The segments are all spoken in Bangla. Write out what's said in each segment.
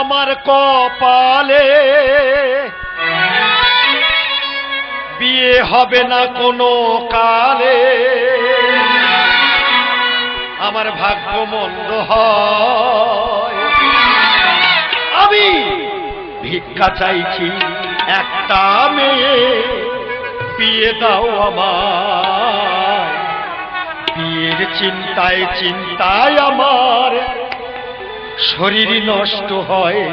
আমার কপালে। বিয়ে হবে না কোনো কালে। আমার ভাগ্য মন্দ আমি ভিক্ষা চাইছি একটা মেয়ে। বিয়ে দাও আমার বিয়ের চিন্তায় চিন্তায় আমার শরীর নষ্ট হয়।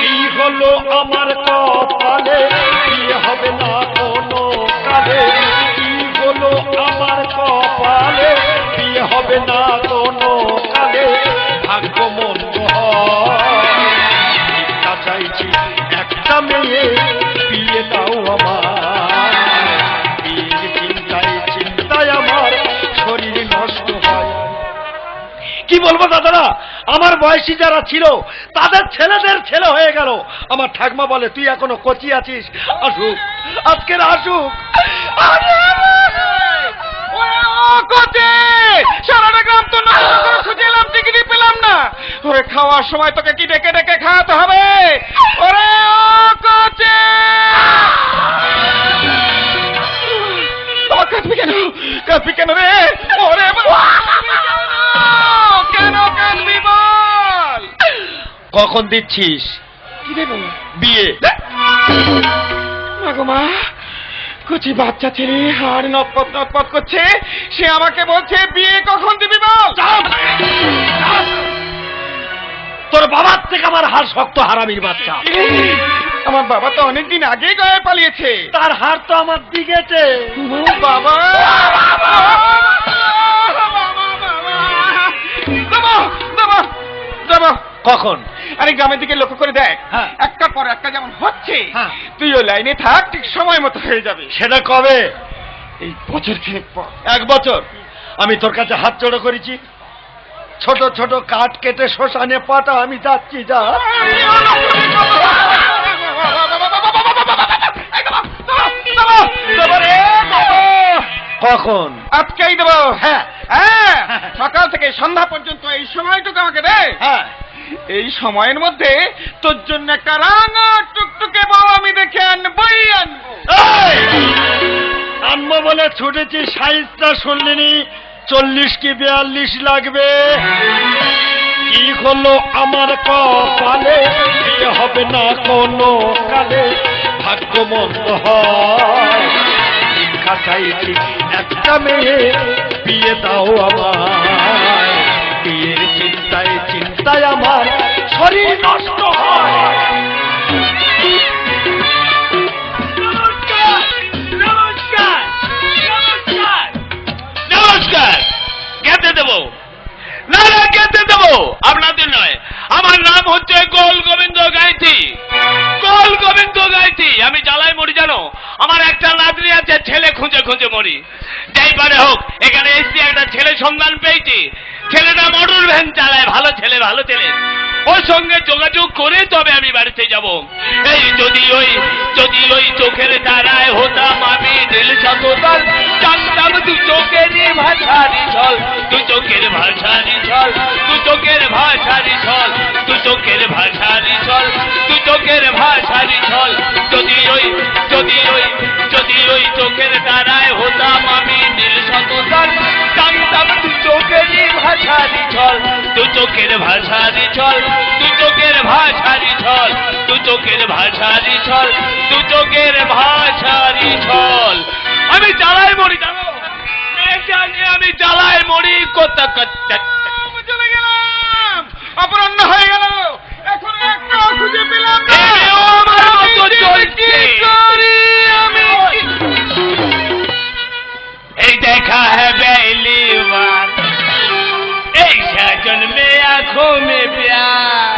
কি হলো আমার কপালে? বিয়ে হবে না কোনো কালে? কি হলো আমার কপালে? কি হবে না কোনো কালে? ভাগ্য মন্দ হয়। চাইছি একটা মেয়ে। বলব দাদারা, আমার বয়সী যারা ছিল, তাদের ছেলেদের ছেলে হয়ে গেল। আমার ঠাকমা বলে, তুই এখনও কচি আছিস? আসুক, আজকের আসুক। আরে সারাটা গ্রাম তো নষ্ট করে খুঁজে এলাম পেলাম না। খাওয়ার সময় তোকে কি ডেকে ডেকে খাওয়াতে হবে? ওরে ও কোচে! তোমার কেন? কাঁদবি কেন রে? ওরে কেন কাঁদবি বল কখন দিচ্ছিস? কি দেবো? বিয়ে। মাগো মা কুচি বাচ্চা ছেলে হাড় নটপট নটপট করছে। সে আমাকে বলছে বিয়ে কখন দিবি বল? তোর বাবার থেকে আমার হার শক্ত হারামির বাচ্চা। আমার বাবা তো অনেকদিন আগেই গয়ে পালিয়েছে। তার হার তো আমার দিকেছে বাবা! দেবো। কখন? আরে গ্রামের দিকে লক্ষ্য করে দেখ। হ্যাঁ। একটা পর একটা যেমন হচ্ছে হ্যাঁ। তুই ওই লাইনে থাক ঠিক সময় মতো হয়ে যাবে। সেটা কবে? এই বছর পর। এক বছর? আমি তোর কাছে হাত জোড়ো করেছি। ছোট ছোট কাঠ কেটে শ্মশানে পাতা আমি যাচ্ছি যা। কখন আজকেই দেবো। হ্যাঁ। হ্যাঁ সকাল থেকে সন্ধ্যা পর্যন্ত এই সময়টুকু আমাকে দে। হ্যাঁ। এই সময়ের মধ্যে তোর জন্য একটা রাঙা টুকটুকে বউ আমি দেখে আনবই আনব। বলে ছুটেছি সাইজটা শুনলিনি চল্লিশ কি বিয়াল্লিশ লাগবে? কি হলো আমার কপালে? বিয়ে হবে না কোনো কালে ভাগ্য মন্দ হয় একটা মেয়ে বিয়ে দাও আমার বিয়ের চিন্তায় চিন্তায় আমার শরীর নষ্ট হয়। না না খেতে দেবো। আপনাদের নয়। আমার নাম হচ্ছে গোল গোবিন্দ গাইতি গোল গোবিন্দ গাইতি আমি জ্বালায় মরি, জানো? আমার একটা নাতনি আছে, ছেলে খুঁজে খুঁজে মরি। যাই পারে হোক, এখানে এসছি, একটা ছেলে সন্ধান পেয়েছি। ছেলেটা মোটর ভ্যান চালায়, ভালো ছেলে ভালো ছেলে। ওর সঙ্গে যোগাযোগ করে তবে আমি বাড়িতে যাব। এই যদি ওই যদি ওই চোখের তারায় হতাম আমি নীল শততাল জানতাম দু চোখেরই ভাষারি ছল দু চোখের ভাষারি ছল দু চোখের ভাষারি ছল দু চোখের ভাষারি ছল দু চোখের ভাষারি ছল, যদি ওই যদি ওই যদি ওই চোখের তারায় হতাম আমি নীল শততাল জানতাম দু চোখেরই ভাষারি ছল, দু চোখের ভাষারি ছল, দু চোখের ভাষারি ছল, দু চোখের ভাষারি ছল, দু চোখের ভাষারি ছল। আমি জ্বালায় মরি, জানো? আমি জ্বালায় মরি, কোথা চলে অপরাহ্ন হয়ে গেল। এখন একটা খুঁজে পেলাম চলছে। কি করি আমি এই দেখা है पहली बार एक सजन में आंखों में प्यार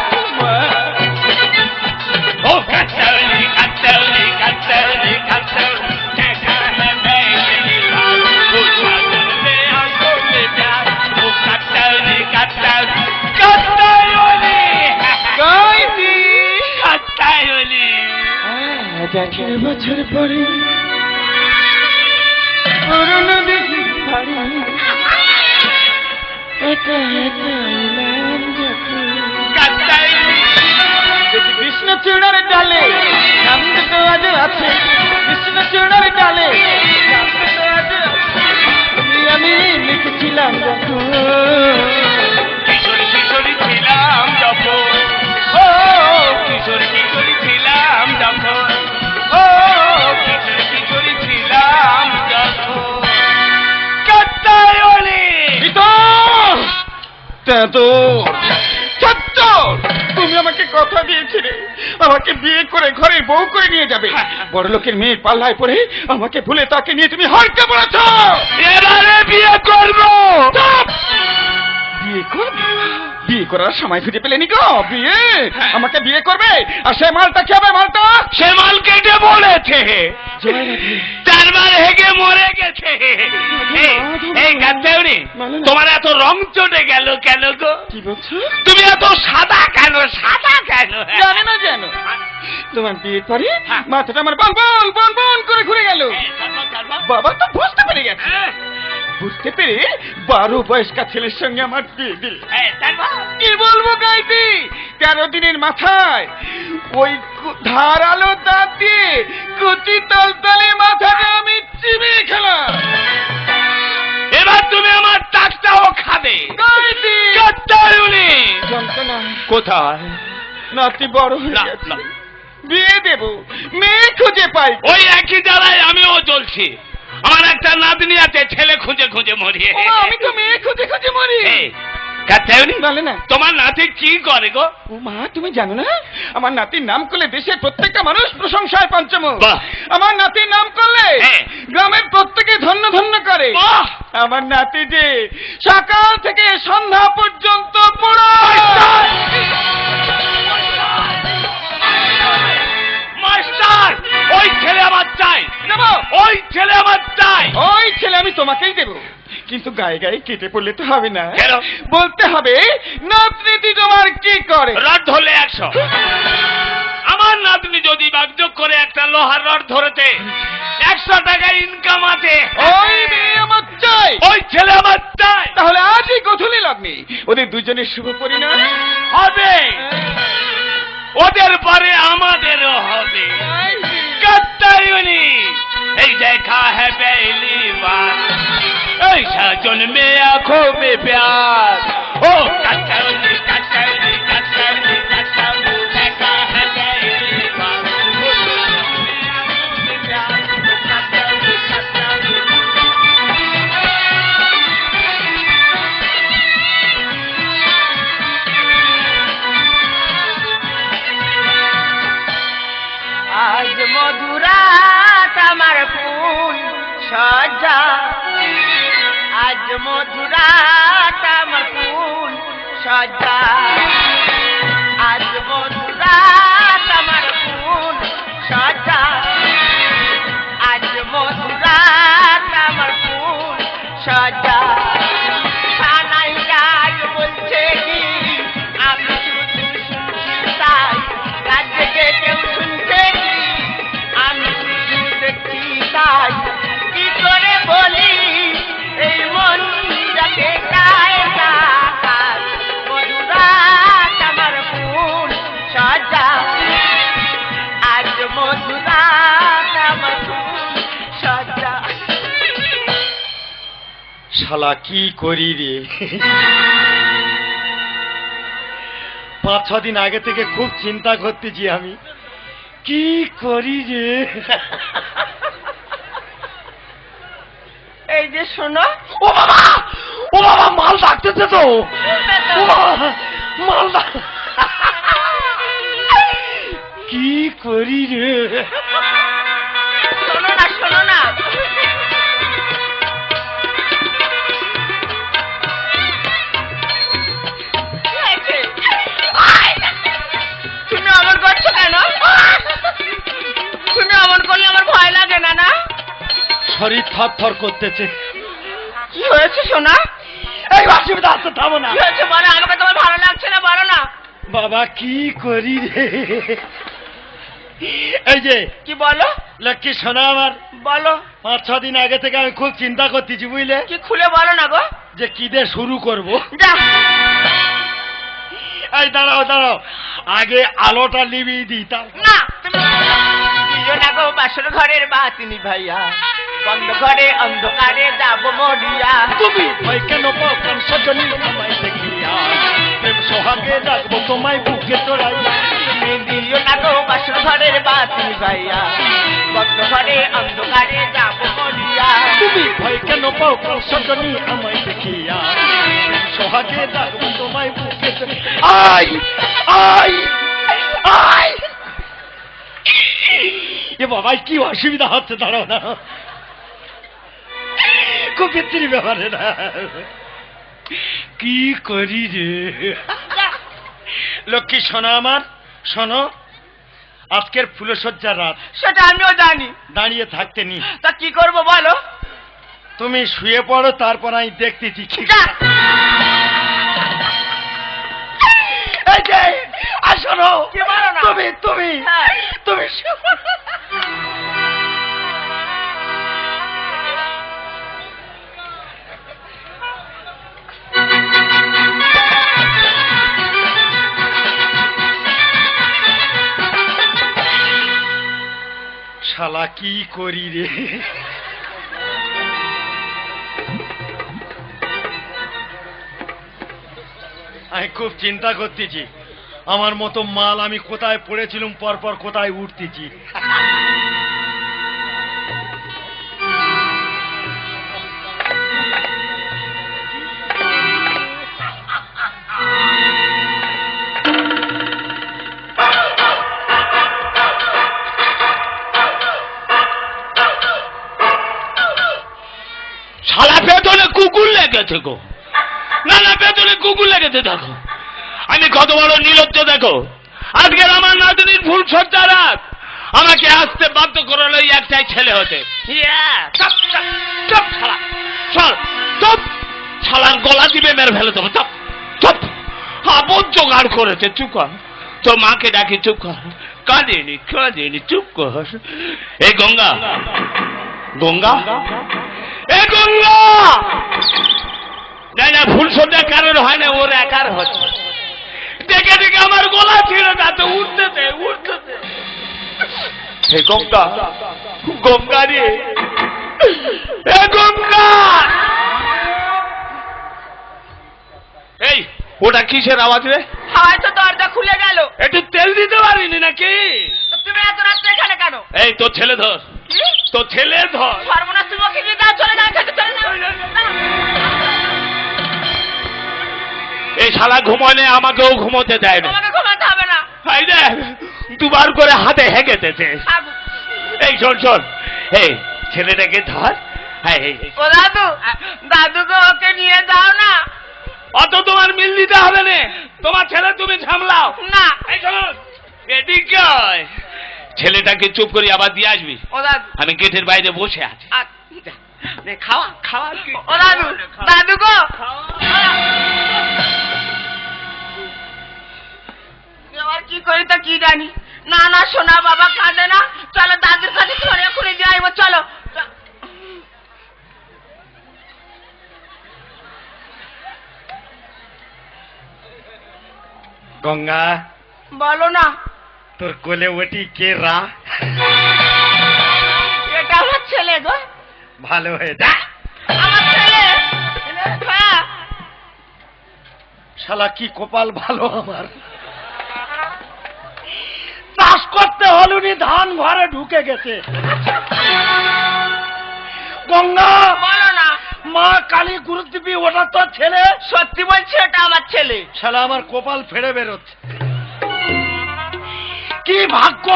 দেখে বছর পরে। পুরনো দেখি ঘরে। একা একা এলাম যদি কৃষ্ণ চূড়ার ডালে নামটা তো আজ আছে। কৃষ্ণ চূড়ার ডালে আমি লিখেছিলাম যখন। কিশোরী কিশোরী ছিলাম যখন। ও, কিশোরী কিশোরী ছিলাম যখন। তুমি আমাকে কথা দিয়েছিলে। আমাকে বিয়ে করে ঘরে বউ করে নিয়ে যাবে। বড় লোকের মেয়ের পাল্লায় পড়ে আমাকে ভুলে তাকে নিয়ে তুমি হরকে পড়েছ এবারে বিয়ে করব! করার সময় খুঁজে পেলেনি গো। বিয়ে। আমাকে বিয়ে করবে। আর সে মালটা কি হবে মালটা? সে মাল কেটে বলেছে। চারবার হেগে মরে গেছে। এই, এই তোমার এত রং চটে গেল কেন গো? কি বলছো? তুমি এত সাদা কেন সাদা কেন? জানে না জানো তোমার বিয়ে পরে হ্যাঁ। মাথাটা আমার বল বল বল বল করে ঘুরে গেল। বাবা তো বুঝতে পেরে গেছে। বুঝতে পেরে বারো বয়স্কা ছেলের সঙ্গে আমার বিয়ে দিল। কি বলব গাইতি তেরো দিনের মাথায় ওই ধারালো দাঁত দিয়ে কুচি তলতলে মাথাটা আমি চিবিয়ে খেলাম। এবার তুমি আমার টাকটাও খাবে। কোথায়? নাতি বড় হয়ে বিয়ে দেব মেয়ে খুঁজে পাই। ওই একই জ্বালায় আমিও চলছি আমার একটা নাতনি আছে ছেলে খুঁজে খুঁজে মরিয়ে। ও মা, আমি তো মেয়ে খুঁজে খুঁজে মরি। এই, কাত্তায়নি বলে না। তোমার নাতি কি করে গো? ও মা তুমি জানো না? আমার নাতির নাম করলে দেশের প্রত্যেকটা মানুষ প্রশংসায় পঞ্চমুখ। বাহ। আমার নাতির নাম করলে হ্যাঁ। গ্রামের প্রত্যেকে ধন্য ধন্য করে। বাহ! আমার নাতি যে সকাল থেকে সন্ধ্যা পর্যন্ত পড়ায়। মাস্টার! ওই ছেলে আমার চাই। ওই ছেলে আমার চাই। ওই ছেলে আমি তোমাকেই দেব। কিন্তু গায়ে গায়ে কেটে পড়লে তো হবে না। কেন? বলতে হবে নাতনিটি তোমার কি করে? রড ধরলে একশো। আমার নাতনি যদি বাগযোগ করে একটা লোহার রড ধরেছে একশো টাকা ইনকাম আছে। ওই মেয়ে আমার চাই। ওই ছেলে আমার চাই। তাহলে আজই গধূলি লগ্নে ওদের দুজনের শুভ পরিণাম হবে। ওদের পরে আমাদেরও হবে कत्तायुनी एक देखा है पहली बार ऐसा जन्मे आंखों में प्यार ओ कत्तायुनी कत्तायुनी कत्तायुनी আমার ফুল সজা। আজ মধুরাত আমার ফুল সজা। আজ মধুরাত শালা কি করি রে? পাঁচ ছ দিন আগে থেকে খুব চিন্তা করতেছি আমি। কি করি রে? এই যে শোনো। ও বাবা! ও বাবা মাল ডাকতেছে তো। ও বাবা মাল কি করি রে? শোনো না শোনো না। তুমি অমন করছ কেন? তুমি অমন করলে আমার ভয় লাগে না না? শরীর থর থর করতেছে। হয়েছে সোনা? এই অসুবিধা আছে থামো না। হয়েছে বলো? আমাকে তোমার ভালো লাগছে না বলো না। বাবা কি করি রে? এই যে কি বলো? লক্ষ্মী সোনা আমার। বলো। পাঁচ ছ দিন আগে থেকে আমি খুব চিন্তা করতেছি বুঝলে? কি খুলে বলো না গো। যে কি দিয়ে শুরু করব? এই দাঁড়াও দাঁড়াও। আগে আলোটা নিভিয়ে দিই না তুমি না গো বাসর ঘরের বাতিনি ভাইয়া। বন্ধ ঘরে অন্ধকারে যাব মরিয়া। তুমি ভয় কেন প্রাণ সজনী আমায় দেখিয়া? প্রেম সোহাগে রাখব তোমায় বুকে চড়াইয়া তুমি দিও না গো বাসর ঘরের বাতিনি ভাইয়া। বন্ধ ঘরে অন্ধকারে যাব মরিয়া। তুমি ভয় কেন পাও সজনী আমায় দেখিয়া? প্রেম সোহাগে রাখব তোমায় বুকে আই আই আই। এ বাবাই কি অসুবিধা হচ্ছে দাঁড়াও না। খুব বিচ্ছিরি ব্যাপারে না। কি করি রে? লক্ষ্মী শোনো আমার শোনো। আজকের ফুলসজ্জার রাত। সেটা আমিও জানি। দাঁড়িয়ে থাকতে নি। তা কি করব বলো? তুমি শুয়ে পড়ো তারপর আমি দেখতেছি কি যা। এই যে আর শোনো কি তুমি তুমি হ্যাঁ। তুমি। শালা কি করি রে? আমি খুব চিন্তা করতেছি। আমার মতো মাল আমি কোথায় পড়েছিলাম, পরপর কোথায় উঠতেছি? শালা পেছনে কুকুর লেগেছে গো। না না পেছনে কুকুর লেগেছে দেখো। আমি কত বড় নিরজ্জ দেখো। আজকের আমার নাতনির ভুল সজ্জা রাত। আমাকে আসতে বাধ্য করালো একটাই ছেলে হতে। শালার গলা দিবে মেরে ফেলে দেবো, চুপ চুপ। আবদ জোগাড় করেছে, চুপ কর। তো মাকে ডাকি, চুপ কর। কাঁদেনি কাঁদেনি, চুপ কর। এই গঙ্গা। গঙ্গা? এ গঙ্গা! না না ফুল সজ্জা কারোর হয় না, ওর একার হচ্ছে। দেখে দেখে আমার গলা ছিল না তো উঠতেছে উঠতেছে হে গঙ্গা গঙ্গা রে। গঙ্গা। এই ওটা কিসের আওয়াজ রে? হাওয়ায় তো দরজা খুলে গেল। একটু তেল দিতে পারিনি নাকি? তো তুমি এত রাত্রে এখানে কেন? এই তোর ছেলে ধর? তোর ছেলে ধর। সর্বনাশ তুমি ওকে নিয়ে যাও চলে এখান চলে যাও। এই শালা ঘুমোলে আমাকেও ঘুমোতে দেয় না। ঘুমাতে হবে না। এই দেখ দুবার করে হাতে হেগেতেছে থাকো। এই শোন শোন। এই ছেলেটাকে ধর। হ্যাঁ। ও দাদু দাদুকে ওকে নিয়ে যাও না। অত তোমার মিল দিতে হবে না। তোমার ছেলে তুমি সামলাও। না। এই শোন আয়। ছেলেটাকে চুপ করে আবার দিয়ে আসবি। আমি গেটের বাইরে বসে আছি। খাওয়া খাওয়া ও দাদু দাদু গো। কি করি তা কি জানি? না না সোনা বাবা কাঁদে না। চলো দাদুর কাছে ধরে খুলে যাই চলো। গঙ্গা বলো না। তোর কোলে ওটি কে রা? এটা আমার ছেলে গো। ভালো হয়ে যা। আমার ছেলে। হ্যাঁ। শালা কি কপাল ভালো আমার। করতে হলুনি ধান ঘরে ঢুকে গেছে। গঙ্গা বলো না। মা কালী গুরুদেবী ওটা তোর ছেলে। সত্যি বলছি এটা আমার ছেলে। শালা আমার কপাল ফেড়ে বেরোচ্ছে। কি ভাগ্য!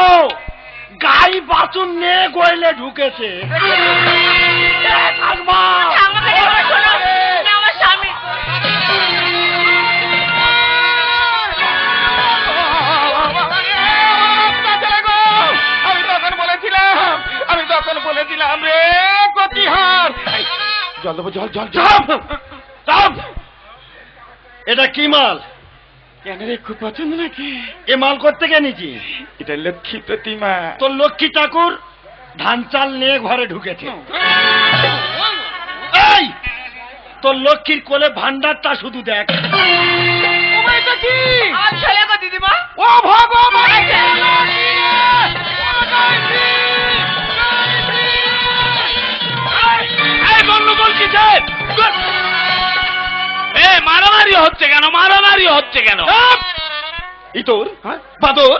গাই বাছুর নে গইলে ঢুকেছে। ঠাকুমা! তখন বলেছিলাম রে কতিহার জল দেবো জল জল! চাপ! এটা কি মাল? কেন রে খুব পছন্দ নাকি? এ মাল করতে গেছি এটা লক্ষ্মী প্রতিমা। তোর লক্ষ্মী ঠাকুর ধান চাল নিয়ে ঘরে ঢুকেছে। এই তোর লক্ষ্মীর কোলে ভান্ডারটা শুধু দেখ। কি? দিদিমা? ও ভগবান! কিসের এ মারামারি হচ্ছে কেন? মারামারি হচ্ছে কেন? ইতর হ্যাঁ? বাদর?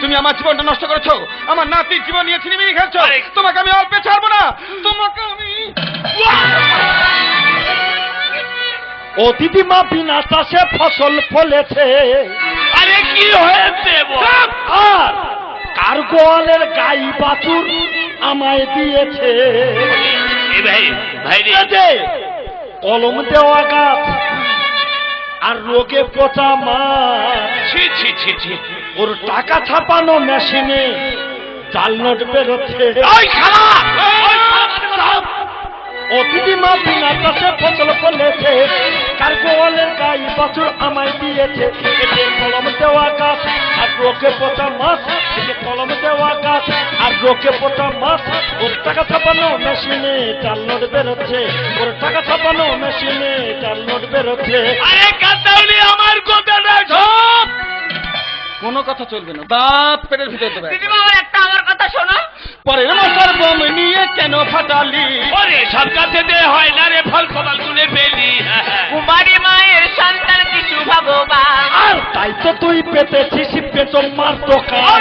তুমি আমার জীবনটা নষ্ট করেছ। আমার নাতির জীবন নিয়ে ছিনিমিনি তোমাকে আমি অল্পে ছাড়বো না। তোমাকে আমি অতিথি মা বিনা চাষে ফসল ফলেছে। আরে কি হয়েছে আর কার গোয়ালের গাই বাছুর আমায় দিয়েছে? কলম দেওয়া গাছ আর রোগে পচা মাছ। ছি ছি ছি ছি। ওর টাকা ছাপানো মেশিনে জাল নোট বেরোচ্ছে অতিথি মা বিনা চাষে ফসল ফলেছে। কার গোয়ালের গাই বাছুর আমায় দিয়েছে। এতে কলম দেওয়া গাছ, আর রোগে পচা মাছ। এতে কলম দেওয়া গাছ, আর রোগে পচা মাছ। ওর টাকা ছাপানো মেশিনে জাল নোট বেরোচ্ছে। ওর টাকা ছাপানো মেশিনে জাল নোট বেরোচ্ছে। আরে কাতাউলি আমার কথাটা সব কোনো কথা চলবে না। দাঁত পেটের ভিতরে দেবে। দিদিমা আমার একটা আমার কথা শোনো। পরে মশার বম নিয়ে কেন ফাটালি? ওরে সব কাছে দে হয় না রে ফল কমাল তুলে পেলি কুমারী মায়ের সন্তান কিছু ভগবান আর তাই তো তুই পেতেছিস পেতো মার দোকান।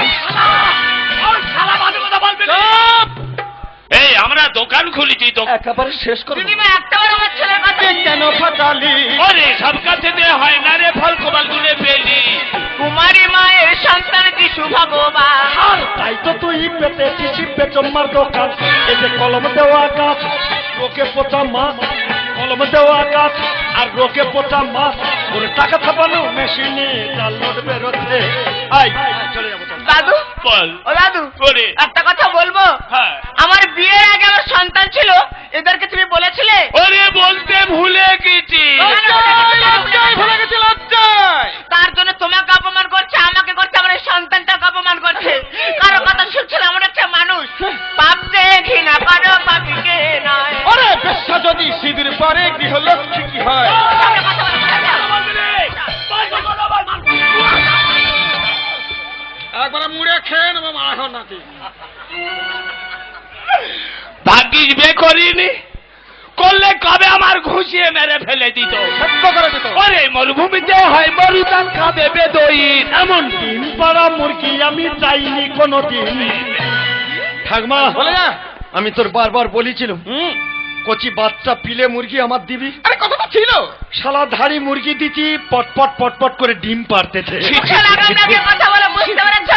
এই আমরা দোকান খুলেছি তো একেবারে শেষ করে দিদিমা একটাবার আমার ছেলের কথা কেন ফাটালি? ওরে সব কাছে দে হয় না রে ফল কমাল তুলে পেলি কুমারী মায়ের সন্তান যিশু ভগবান আর তাই তো তুই পেতে পেতন মার দোকান এতে যে কলম দেওয়া গাছ ওকে পচা মাছ কলম দেওয়া গাছ আর রোগে পচা মাছ। ওর টাকা ছাপানো মেশিনে জাল নোট বেরোচ্ছে। আই চলে যাব দাদু বল। ও দাদু একটা কথা বলব? হ্যাঁ। আমার বিয়ের আগে আমার সন্তান ছিল এদেরকে তুমি বলেছিলে? ওরে বলতে ভুলে গেছি। ভুলে গেছি লজ্জায়। তার জন্য তোমাকে অপমান করছে আমাকে করছে আমার এই সন্তানটাকে অপমান ডিম মুরগি আমি চাইনি কোনোদিন। ঠাকমা বলে যা। আমি তোর বারবার বলেছিলাম। হুম। কচি বাচ্চা পিলে মুরগি আমার দিবি? আরে কথা তো ছিল। শালা ধাড়ি মুরগি দিচ্ছি পটপট পটপট করে ডিম পারতেছে মুখে লাগাম লাগিয়ে কথা বলো বুঝতে পেরেছ?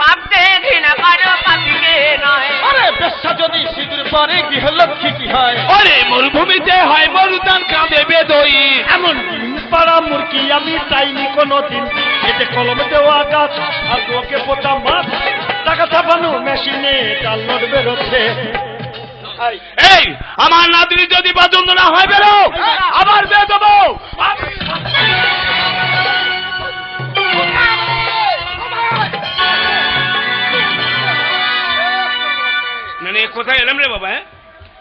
পাপতে ঘৃণা করো পাপিকে নয়। আরে বেশ্যা যদি সিঁদুর পরে গৃহলক্ষ্মী কি হয়? ওরে মরুভূমিতে হয় মরুদান কাঁদে বেদইন এমন ডিম পাড়া মুরগি আমি চাইনি কোনোদিন। এতে কলম দেওয়া গাছ আর ওকে পোতা মাছ টাকা ছাপানো মেশিনে চাল নোট বেরোচ্ছে এই আমার নাতনি যদি পছন্দ না হয় বেরো। আবার বে দেবো মানে কোথায় এলাম রে বাবা হ্যাঁ?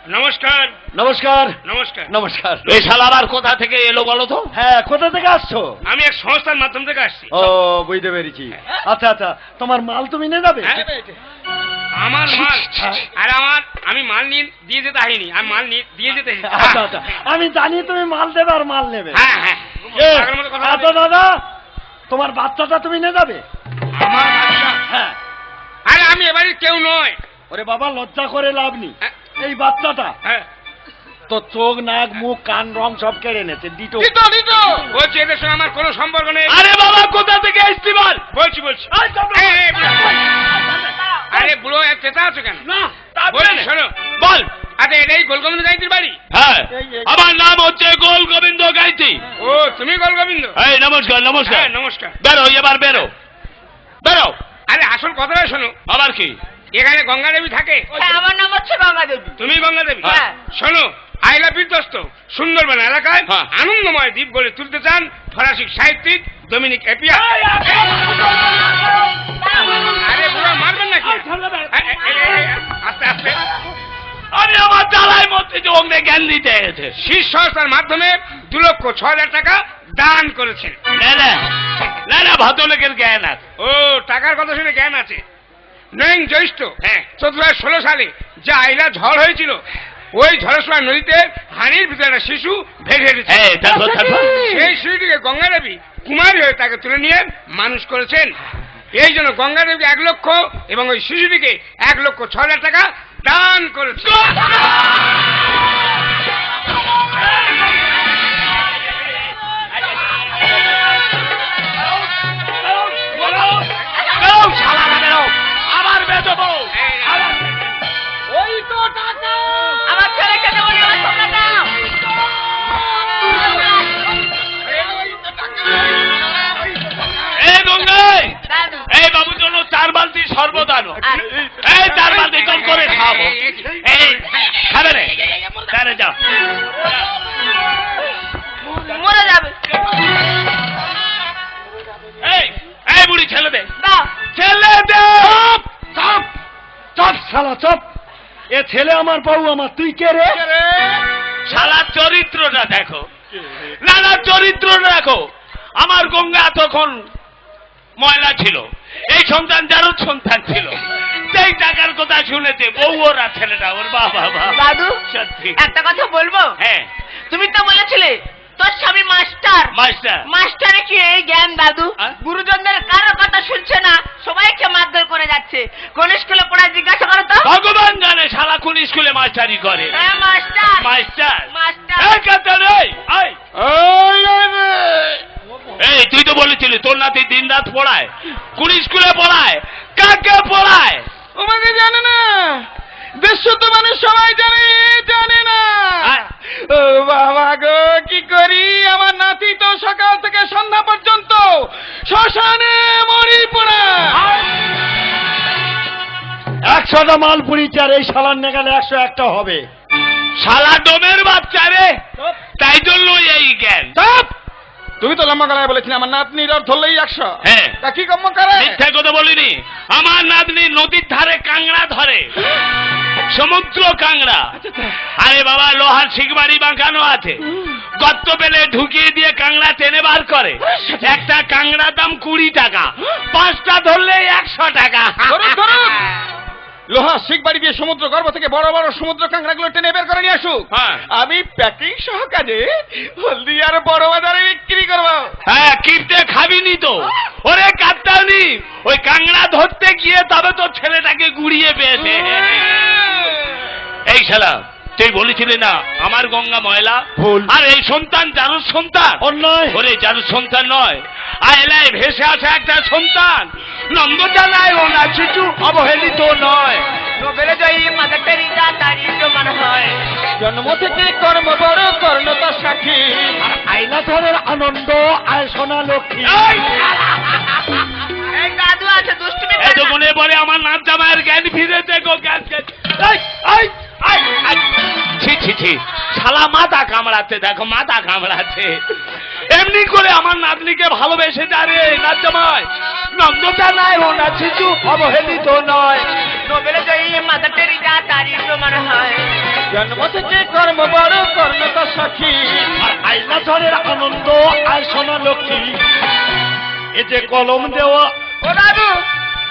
নমস্কার। নমস্কার। নমস্কার। নমস্কার। এই শালা আবার কোথা থেকে এলো বলো তো? হ্যাঁ কোথা থেকে আসছো? আমি এক সংস্থার মাধ্যম থেকে আসছি। ও বুঝতে পেরেছি। আচ্ছা আচ্ছা তোমার মাল তুমি নিয়ে যাবে? হ্যাঁ? আমার মাল। আর আমার আমি মাল নিয়ে দিয়ে যেতে আসিনি। আমি মাল নিয়ে দিয়ে যেতে আচ্ছা আচ্ছা আমি জানি তুমি মাল দেবে আর মাল নেবে। হ্যাঁ হ্যাঁ কথা আচ্ছা দাদা তোমার বাচ্চাটা তুমি নিয়ে যাবে? আমার বাচ্চা? হ্যাঁ। আরে আমি এবারে কেউ নয় ওরে বাবা লজ্জা করে লাভ নেই। হ্যাঁ। এই বাচ্চাটা? হ্যাঁ। তো চোখ নাক মুখ কান রং সব কেড়ে নেছে দিটো দিত দিত। বলছি এদের সঙ্গে আমার কোনো সম্পর্ক নেই। আরে বাবা কোথা থেকে এসছি বল? বলছি বলছি। আরে বুড়ো এক চেতা আছো কেন? না বলছি শোনো। বল। আরে এটাই গোলগোবিন্দ গাইতির বাড়ি? হ্যাঁ। আমার নাম হচ্ছে গোল গোবিন্দ গাইতি। ও তুমি গোল গোবিন্দ এই নমস্কার নমস্কার। নমস্কার। বেরো এবার বেরো। বেরো। আরে আসল কথাটা শোনো। আবার কি? এখানে গঙ্গা দেবী থাকে। হ্যাঁ আমার নাম হচ্ছে গঙ্গা দেবী। তুমি গঙ্গা দেবী? হ্যাঁ। শোনো আইলা বিধ্বস্ত সুন্দরবন এলাকায় আনন্দময় দ্বীপ গড়ে তুলতে চান ফরাসি সাহিত্যিক ডমিনিক এপিয়া আরে বুড়া মারবেন নাকি? আস্তে আস্তে। আমি আমার জ্বালায় মধ্যে যে অগ্নে জ্ঞান দিতে এসেছে। শীর্ষ সংস্থার মাধ্যমে দু লক্ষ ছ হাজার টাকা দান করেছেন। না না না না ভদ্রলোকের জ্ঞান আছে। ও টাকার কথা শুনে জ্ঞান আছে। নয়ন জ্যৈষ্ঠ। হ্যাঁ। চোদ্দ ষোলো সালে যে আইলা ঝড় হয়েছিল ওই ঝড়ের সময় নদীতে হাড়ির ভিতরে একটা শিশু ভেসে এসেছে এই, তারপর, তারপর? সেই শিশুটিকে গঙ্গা দেবী কুমারী হয়ে তাকে তুলে নিয়ে মানুষ করেছেন। এই জন্য গঙ্গা দেবীকে এক লক্ষ এবং ওই শিশুটিকে এক লক্ষ ছ হাজার টাকা দান করেছে আবার ওই তো টাকা আমার ছেলেকে দেবো না, তোমরা দাও। এই গঙ্গায় এই বাবুর জন্য চার বালতি সর্বদান এই চার বালতি কম করে খাব। এই খাবে রে। তাহলে যাও। মরে যাবে। এই এই বুড়ি ছেলে দে। ছেলে দে। চপ শালা চপ। এ ছেলে আমার বউ আমার তুই কে রে? শালার চরিত্রটা দেখো। না না চরিত্রটা দেখো। আমার গঙ্গা তখন ময়লা ছিল। এই সন্তান যারও সন্তান ছিল। সেই টাকার কথা শুনেছে বউ ওর আর ছেলেটা ওর বাবা বাবা। দাদু সত্যি। একটা কথা বলব? হ্যাঁ। তুমি তো বলেছিলে তোর স্বামী মাস্টার। মাস্টার। মাস্টারে কি এই জ্ঞান দাদু? গুরুজনদের কারও কথা শুনছে না? সবাইকে মারধর করে যাচ্ছে। কোন স্কুলে পড়ায় জিজ্ঞাসা করো তো। ভগবান জানে শালা কোন স্কুলে মাস্টারি করে। হ্যাঁ মাস্টার! মাস্টার। এই তুই তো বলেছিলি তোর নাতি দিন রাত পড়ায়। কোন স্কুলে পড়ায়? কাকে পড়ায়? তোমাকে জানে না। দেশ তো মানুষ সবাই জানে জানে না। বাবা গো কি করি? আমার নাতি তো সকাল থেকে সন্ধ্যা পর্যন্ত শ্মশানে মরি পড়া। একশোটা মাল পুড়িয়েছে আর এই শালার নেগালে একশো একটা হবে। শালা ডোমের বাচ্চা রে তাই জন্য এই জ্ঞান। তুমি তো লম্বা গলায় বলেছিলে আমার নাতনির অর্থ ধরলেই একশো। হ্যাঁ। তা কি কম্ম করে? মিথ্যা কথা বলিনি। আমার নাতনি নদীর ধারে কাংড়া ধরে। সমুদ্র কাংড়া আরে বাবা লোহার শিখবাড়ি বাঁকানো আছে। গর্ত পেলে ঢুকিয়ে দিয়ে কাংড়া টেনে বার করে। একটা কাংড়া দাম কুড়ি টাকা। পাঁচটা ধরলে একশো টাকা। লোহা শিখ বাড়ি দিয়ে সমুদ্র গর্ভ থেকে বড় বড় সমুদ্র কাঁকড়াগুলো টেনে বের করে নিয়ে আসুক। হ্যাঁ। আমি প্যাকিং সহকারে হলদি আর বড় বাজারে বিক্রি করব। হ্যাঁ কিনতে খাবি নি তো ওরে কাটতানি ওই কাঁকড়া ধরতে গিয়ে তবে তো ছেলেটাকে গুড়িয়ে পেয়েছে এই শালা তুই বলেছিলি না আমার গঙ্গা ময়লা ভুল। আর এই সন্তান যারুর সন্তান। অন্যায় ওরে যারুর সন্তান নয়। আয়লায় ভেসে আসা একটা সন্তান। নন্দজালায় ও না শিশু অবহেলিত নয়। হয়। জন্ম থেকে কর্ম বড় কর্ণ তো সাক্ষী। আইনা ধরের আনন্দ আয় সোনা লক্ষ্মী। এই! শালা! দাদু আছে দুষ্টুমি করে না। এতক্ষণে পরে আমার নাচ জামায়ের জ্ঞান ফিরে দেখো জ্ঞান ছি ছি ছি। শালা মাথা কামড়াচ্ছে দেখো মাথা কামড়াচ্ছে। এমনি করে আমার নাতনিকে ভালোবেসে যারে নাচ জামাই নন্দটা নাই ও না শিশু অবহেলিত নয়। নোবেলে জয়ী মাদার টেরিজা তারই সমান হয়। জন্ম থেকে কর্ম বড় সাক্ষী আর আনন্দ আয় সোনা লক্ষ্মী। এ যে কলম দেওয়া। ও দাদু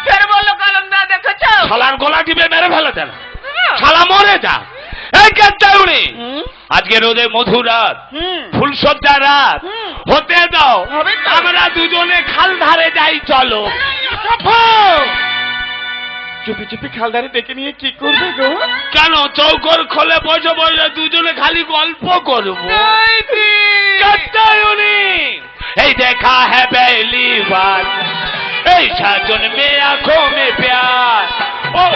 ফের বলল কলম দা দেখেছ? শালার গলা টিপে মেরে ফেলে দেন হ্যাঁ। শালা মরে যা। এই কেনটাই উনি আজকে রোদে মধু রাত। ফুলসজ্জা রাত। হতে দাও। আমরা দুজনে খাল ধারে যাই চলো। চুপি চুপি খাল ধারে ডেকে নিয়ে কি করবে গো? কেন? চৌকর খোলে বসে বসে দুজনে খালি গল্প করব। এই দেখা হ্যাঁ পহলি এই সাজন মেয়া আঁখো মে প্যার। ও!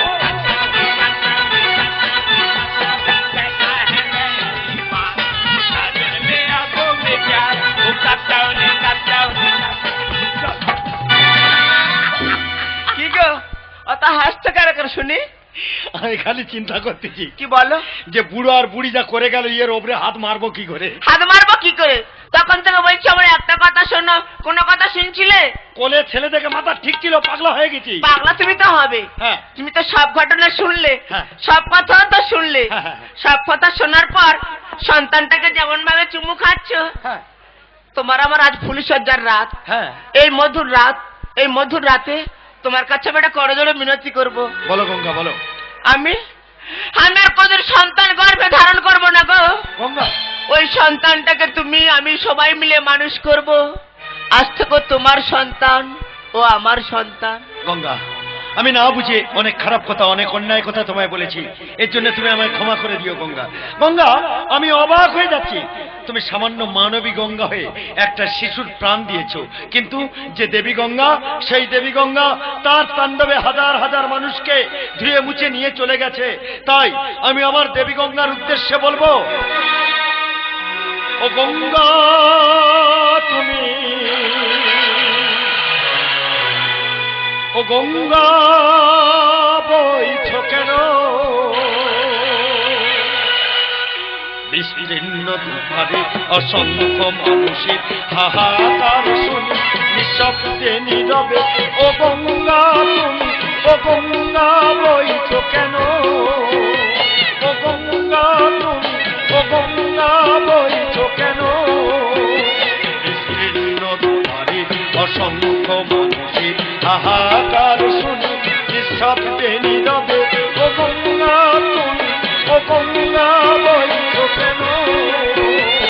কি গো? অত হাসছো কেন করে শুনি? আমি খালি চিন্তা করতেছি। কি বলো? যে বুড়ো আর বুড়ি যা করে গেল ইয়ের ওপরে হাত মারবো কি করে? হাত মারবো কি করে? তখন থেকে বলছি আমার একটা কথা শোনো। কোনো কথা শুনছিলে? কোলে ছেলে থেকে মাথা ঠিক ছিল পাগলা হয়ে গেছি। পাগলা তুমি তো হবে। হ্যাঁ। তুমি তো সব ঘটনা শুনলে। হ্যাঁ। সব কথা তো শুনলে। হ্যাঁ। সব কথা শোনার পর সন্তানটাকে যেমন ভাবে চুমু খাচ্ছ তোমার আমার আজ ফুলসজ্জার রাত। হ্যাঁ। এই মধুর রাত এই মধুর রাতে তোমার কাছে আমি একটা করজোড়ে মিনতি করব। বলো গঙ্গা বলো। আমি? আমি আর কদের সন্তান গর্ভে ধারণ করব না গো। ওই সন্তানটাকে তুমি আমি সবাই মিলে মানুষ করব। আজ থেকে তোমার সন্তান ও আমার সন্তান। গঙ্গা। আমি না বুঝে অনেক খারাপ কথা, অনেক অন্যায় কথা তোমায় বলেছি। এর জন্য তুমি আমায় ক্ষমা করে দিও, গঙ্গা। গঙ্গা, আমি অবাক হয়ে যাচ্ছি। তুমি সামান্য মানবী গঙ্গা হয়ে একটা শিশুর প্রাণ দিয়েছ। কিন্তু যে দেবী গঙ্গা, সেই দেবী গঙ্গা তার তাণ্ডবে হাজার হাজার মানুষকে ধুয়ে মুছে নিয়ে চলে গেছে। তাই আমি আমার দেবী গঙ্গার উদ্দেশ্যে বলব, ও গঙ্গা! ও গঙ্গা বইছ কেন বিস্তীর্ণ দুপারে অসংখ্য মানুষের হাহাকার শুনি, নিঃশব্দে নীরবে, ও গঙ্গা তুমি, ও গঙ্গা বইছ কেন ও গঙ্গা তুমি, ও গঙ্গা বইছ কেন বিস্তীর্ণ দুপারে অসংখ্য মানুষের হাহাকার শুনি নিঃশব্দে নীরবে ও গঙ্গা তুমি ও গঙ্গা বইছ কেন